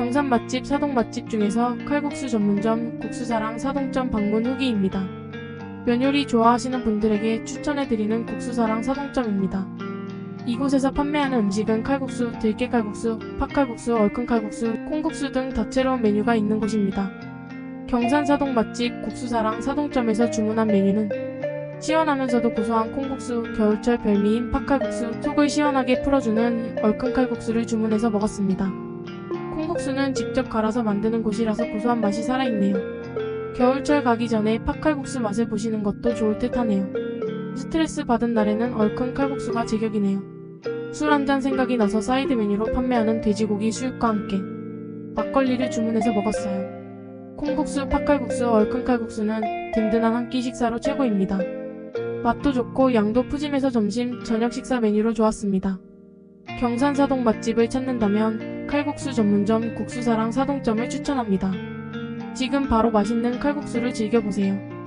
경산 맛집, 사동 맛집 중에서 칼국수 전문점 국수사랑 사동점 방문 후기입니다. 면요리 좋아하시는 분들에게 추천해드리는 국수사랑 사동점입니다. 이곳에서 판매하는 음식은 칼국수, 들깨칼국수, 팥칼국수, 얼큰칼국수, 콩국수 등 다채로운 메뉴가 있는 곳입니다. 경산 사동 맛집 국수사랑 사동점에서 주문한 메뉴는 시원하면서도 고소한 콩국수, 겨울철 별미인 팥칼국수, 속을 시원하게 풀어주는 얼큰 칼국수를 주문해서 먹었습니다. 콩국수는 직접 갈아서 만드는 곳이라서 고소한 맛이 살아있네요. 겨울철 가기 전에 팥칼국수 맛을 보시는 것도 좋을 듯 하네요. 스트레스 받은 날에는 얼큰 칼국수가 제격이네요. 술 한 잔 생각이 나서 사이드 메뉴로 판매하는 돼지고기 수육과 함께 막걸리를 주문해서 먹었어요. 콩국수, 팥칼국수, 얼큰 칼국수는 든든한 한 끼 식사로 최고입니다. 맛도 좋고 양도 푸짐해서 점심, 저녁 식사 메뉴로 좋았습니다. 경산사동 맛집을 찾는다면 칼국수 전문점 국수사랑 사동점을 추천합니다. 지금 바로 맛있는 칼국수를 즐겨보세요.